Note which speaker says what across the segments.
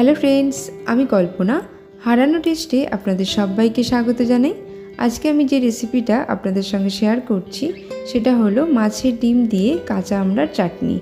Speaker 1: Hello friends আমি কল্পনা। হারানো টেস্টে আপনাদের সবাইকে স্বাগত জানাই। আজকে আমি যে রেসিপিটা আপনাদের সঙ্গে শেয়ার করছি, সেটা হলো মাছের ডিম দিয়ে কাঁচা আমড়ার চাটনি।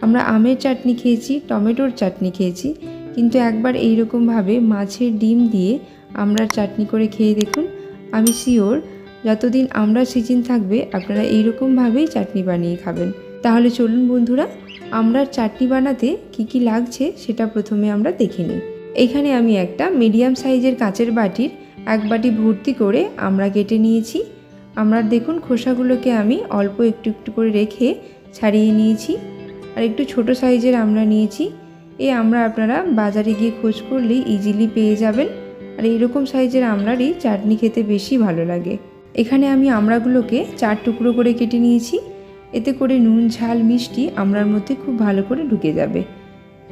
Speaker 1: আমরা আমের চাটনি খেয়েছি, টমেটোর চাটনি খেয়েছি, কিন্তু একবার এই রকমভাবে মাছের ডিম দিয়ে আমড়ার চাটনি করে খেয়ে দেখুন। আমি শিওর যতদিন আমরা সিজন থাকবে, আপনারা এইরকমভাবেই চাটনি বানিয়ে খাবেন। তাহলে চলুন বন্ধুরা আমড়ার চাটনি বানাতে কি কি লাগছে সেটা প্রথমে আমরা দেখে নিই। এখানে আমি একটা মিডিয়াম সাইজের কাঁচের বাটির এক বাটি ভর্তি করে আমরা কেটে নিয়েছি। আমরা দেখুন খোসাগুলোকে আমি অল্প একটু একটু করে রেখে ছাড়িয়ে নিয়েছি। আর একটু ছোট সাইজের আমরা নিয়েছি। এই আমরা আপনারা বাজারে গিয়ে খোঁজ করলেই ইজিলি পেয়ে যাবেন। আর এইরকম সাইজের আমড়ারই চাটনি খেতে বেশি ভালো লাগে। এখানে আমি আমড়াগুলোকে চার টুকরো করে কেটে নিয়েছি। এতে করে নুন, ঝাল, মিষ্টি আমড়ার মধ্যে খুব ভালো করে ঢুকে যাবে।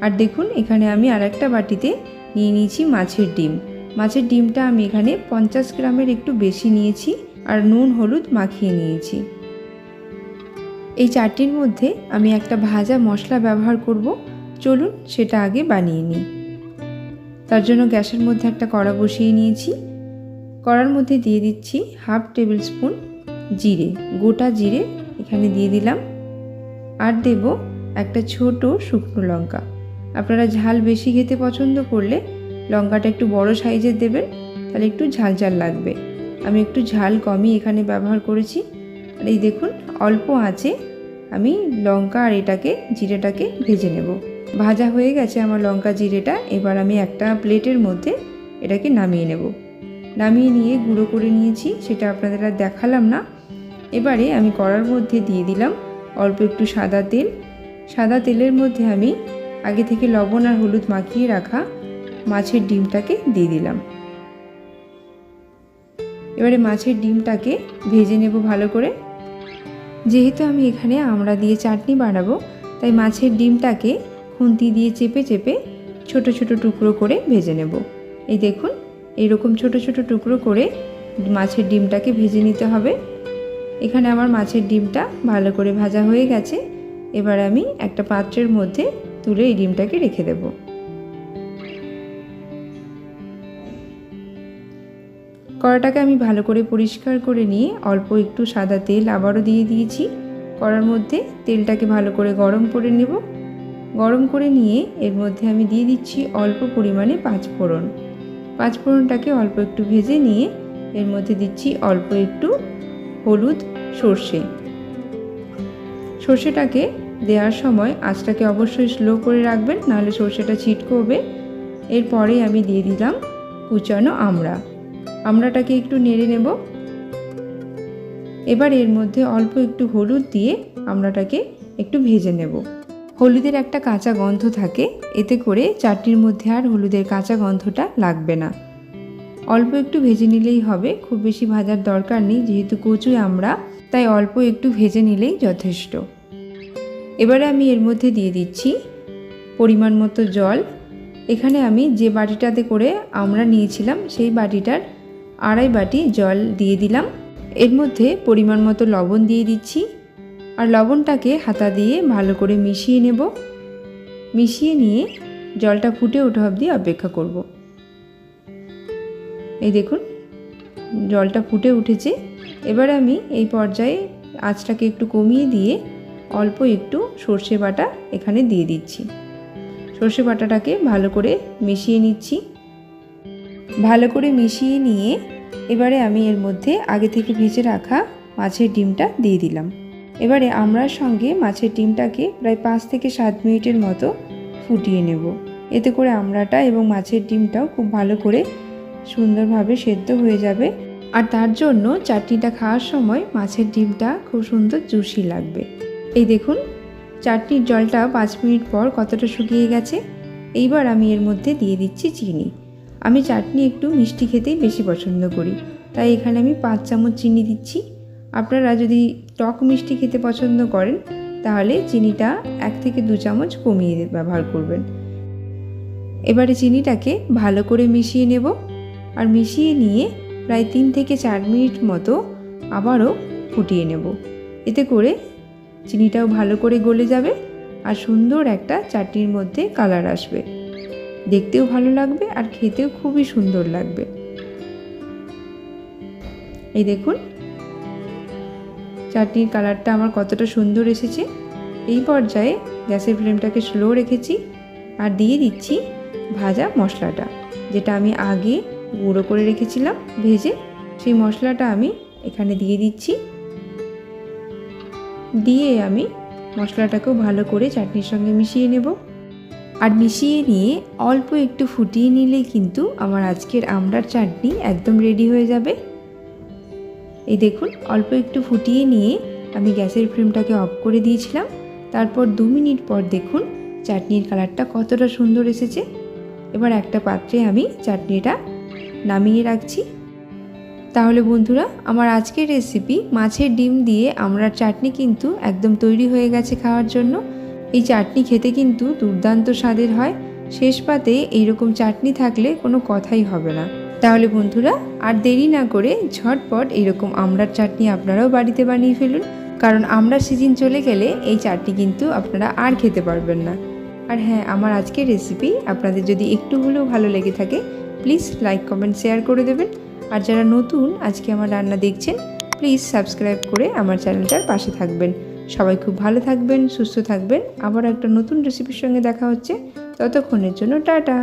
Speaker 1: আর দেখুন, এখানে আমি আর একটা বাটিতে নিয়ে নিয়েছি মাছের ডিম। মাছের ডিমটা আমি এখানে পঞ্চাশ গ্রামের একটু বেশি নিয়েছি আর নুন, হলুদ মাখিয়ে নিয়েছি। এই চাটনির মধ্যে আমি একটা ভাজা মশলা ব্যবহার করব। চলুন সেটা আগে বানিয়ে নিই। তার জন্য গ্যাসের মধ্যে একটা কড়া বসিয়ে নিয়েছি। কড়ার মধ্যে দিয়ে দিচ্ছি হাফ টেবিল স্পুন জিরে, গোটা জিরে এখানে দিয়ে দিলাম। আর দেব একটা ছোট শুকনো লঙ্কা। আপনারা ঝাল বেশি খেতে পছন্দ করলে লঙ্কাটা একটু বড় সাইজের দেবেন, তাহলে একটু ঝাল ঝাল লাগবে। আমি একটু ঝাল কমই এখানে ব্যবহার করেছি। আর এই দেখুন, অল্প আছে। আমি লঙ্কা আর এটাকে, জিরেটাকে ভেজে নেব। ভাজা হয়ে গেছে আমার লঙ্কা জিরেটা। এবার আমি একটা প্লেটের মধ্যে এটাকে নামিয়ে নেব। নামিয়ে নিয়ে গুঁড়ো করে নিয়েছি। সেটা আপনাদের আর দেখালাম না। এবারে আমি কড়ার মধ্যে দিয়ে দিলাম অল্প একটু সাদা তেল। সাদা তেলের মধ্যে আমি আগে থেকে লবণ আর হলুদ মাখিয়ে রাখা মাছের ডিমটাকে দিয়ে দিলাম। এবারে মাছের ডিমটাকে ভেজে নেব ভালো করে। যেহেতু আমি এখানে আমড়া দিয়ে চাটনি বানাবো, তাই মাছের ডিমটাকে খুন্তি দিয়ে চেপে চেপে ছোট ছোট টুকরো করে ভেজে নেব। এই দেখুন এইরকম ছোট ছোট টুকরো করে মাছের ডিমটাকে ভেজে নিতে হবে। এখানে আমার মাছের ডিমটা ভালো করে ভাজা হয়ে গেছে। এবার আমি একটা পাত্রের মধ্যে তুলে এই ডিমটাকে রেখে দেব। কড়াটাকে আমি ভালো করে পরিষ্কার করে নিয়ে অল্প একটু সাদা তেল আবারও দিয়ে দিয়েছি। কড়ার মধ্যে তেলটাকে ভালো করে গরম করে নেব। গরম করে নিয়ে এর মধ্যে আমি দিয়ে দিচ্ছি অল্প পরিমাণে পাঁচ ফোড়ন পাঁচ ফোড়নটাকে অল্প একটু ভেজে নিয়ে এর মধ্যে দিচ্ছি অল্প একটু হলুদ, সর্ষে। সর্ষেটাকে দেওয়ার সময় আঁচটাকে অবশ্যই স্লো করে রাখবেন, নাহলে সর্ষেটা ছিটকবে এরপরে আমি দিয়ে দিলাম কুচানো আমড়া। আমড়াটাকে একটু নেড়ে নেব। এবার এর মধ্যে অল্প একটু হলুদ দিয়ে আমড়াটাকে একটু ভেজে নেব। হলুদের একটা কাঁচা গন্ধ থাকে, এতে করে চাটনির মধ্যে আর হলুদের কাঁচা গন্ধটা লাগবে না। অল্প একটু ভেজে নিলেই হবে। খুব বেশি ভাজার দরকার নেই, যেহেতু কচু আমরা, তাই অল্প একটু ভেজে নিলেই যথেষ্ট। এবারে আমি এর মধ্যে দিয়ে দিচ্ছি পরিমাণ মতো জল। এখানে আমি যে বাটিটাতে করে আমরা নিয়েছিলাম, সেই বাটিটার আড়াই বাটি জল দিয়ে দিলাম। এর মধ্যে পরিমাণ মতো লবণ দিয়ে দিচ্ছি। আর লবণটাকে হাতা দিয়ে ভালো করে মিশিয়ে নেব। মিশিয়ে নিয়ে জলটা ফুটে ওঠা অবধি অপেক্ষা করব। এই দেখুন, জলটা ফুটে উঠেছে। এবার আমি এই পর্যায়ে আঁচটাকে একটু কমিয়ে দিয়ে অল্প একটু সর্ষে বাটা এখানে দিয়ে দিচ্ছি। সর্ষে বাটাটাকে ভালো করে মিশিয়ে নিচ্ছি। ভালো করে মিশিয়ে নিয়ে এবারে আমি এর মধ্যে আগে থেকে ভেজে রাখা মাছের ডিমটা দিয়ে দিলাম। এবারে আমরার সঙ্গে মাছের ডিমটাকে প্রায় পাঁচ থেকে সাত মিনিটের মতো ফুটিয়ে নেব। এতে করে আমড়াটা এবং মাছের ডিমটাও খুব ভালো করে সুন্দরভাবে সেদ্ধ হয়ে যাবে। আর তার জন্য চাটনিটা খাওয়ার সময় মাছের ডিমটা খুব সুন্দর জুসি লাগবে। এই দেখুন, চাটনির জলটা পাঁচ মিনিট পর কতটা শুকিয়ে গেছে। এইবার আমি এর মধ্যে দিয়ে দিচ্ছি চিনি। আমি চাটনি একটু মিষ্টি খেতেই বেশি পছন্দ করি। তাই এখানে আমি পাঁচ চামচ চিনি দিচ্ছি। আপনারা যদি টক মিষ্টি খেতে পছন্দ করেন, তাহলে চিনিটা এক থেকে দু চামচ কমিয়ে ব্যবহার করবেন। এবারে চিনিটাকে ভালো করে মিশিয়ে নেব। আর মিশিয়ে নিয়ে প্রায় তিন থেকে চার মিনিট মতো আবারও ফুটিয়ে নেব। এতে করে চিনিটাও ভালো করে গলে যাবে আর সুন্দর একটা চাটনির মধ্যে কালার আসবে। দেখতেও ভালো লাগবে আর খেতেও খুবই সুন্দর লাগবে। এই দেখুন, চাটনির কালারটা আমার কতটা সুন্দর এসেছে। এই পর্যায়ে গ্যাসের ফ্লেমটাকে স্লো রেখেছি আর দিয়ে দিচ্ছি ভাজা মশলাটা, যেটা আমি আগে গুঁড়ো করে রেখেছিলাম, ভেজে সেই মশলাটা আমি এখানে দিয়ে দিচ্ছি। দিয়ে আমি মশলাটাকেও ভালো করে চাটনির সঙ্গে মিশিয়ে নেব। আর মিশিয়ে নিয়ে অল্প একটু ফুটিয়ে নিলে কিন্তু আমার আজকের আমড়ার চাটনি একদম রেডি হয়ে যাবে। এই দেখুন, অল্প একটু ফুটিয়ে নিয়ে আমি গ্যাসের ফ্লেমটাকে অফ করে দিয়েছিলাম। তারপর দু মিনিট পর দেখুন, চাটনির কালারটা কতটা সুন্দর এসেছে। এবার একটা পাত্রে আমি চাটনিটা নামিয়ে রাখছি। তাহলে বন্ধুরা, আমার আজকের রেসিপি মাছের ডিম দিয়ে আমরা চাটনি কিন্তু একদম তৈরি হয়ে গেছে খাওয়ার জন্য। এই চাটনি খেতে কিন্তু দুর্দান্ত স্বাদের হয়। শেষ পাতে এইরকম চাটনি থাকলে কোনো কথাই হবে না। তাহলে বন্ধুরা, আর দেরি না করে ঝটপট এইরকম আমড়ার চাটনি আপনারাও বাড়িতে বানিয়ে ফেলুন। কারণ আমড়ার সিজন চলে গেলে এই চাটনি কিন্তু আপনারা আর খেতে পারবেন না। আর হ্যাঁ আমার আজকের রেসিপি আপনাদের যদি একটু হলেও ভালো লেগে থাকে প্লিজ লাইক, কমেন্ট, শেয়ার করে দেবেন। আর যারা নতুন আজকে আমার রান্না দেখছেন, প্লিজ সাবস্ক্রাইব করে আমার চ্যানেলটার পাশে থাকবেন। সবাই খুব ভালো থাকবেন, সুস্থ থাকবেন। আবার একটা নতুন রেসিপির সঙ্গে দেখা হচ্ছে। ততক্ষণের জন্য টাটা।